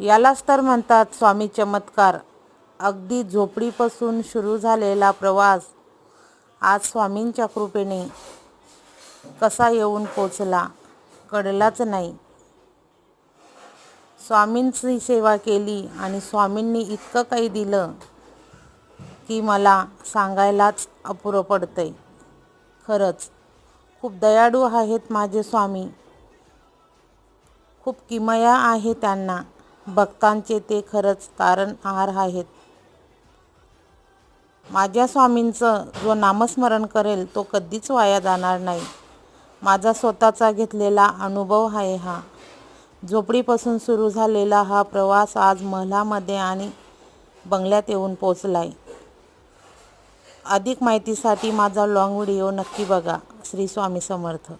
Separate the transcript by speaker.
Speaker 1: यालाच तर म्हणतात स्वामी चमत्कार. अगदी झोपडीपासून सुरू झालेला प्रवास आज स्वामींच्या कृपेने कसा येऊन पोचला कळलाच नाही. स्वामींची सेवा केली आणि स्वामींनी इतकं काही दिलं की मला सांगायलाच अपुरं पडतंय. खरंच खूप दयाळू आहेत माझे स्वामी. खूप किमया आहे त्यांना. भक्तांचे ते खरंच तारणहार आहेत. माझ्या स्वामींचं जो नामस्मरण करेल तो कधीच वाया जाणार नाही. माझा स्वतःचा घेतलेला अनुभव आहे हा. झोपडीपासून सुरू झालेला हा प्रवास आज महलामध्ये आणि बंगल्यात येऊन पोचला आहे अधिक माहितीसाठी माझा लॉंग व्हिडिओ नक्की बघा. श्री स्वामी समर्थ.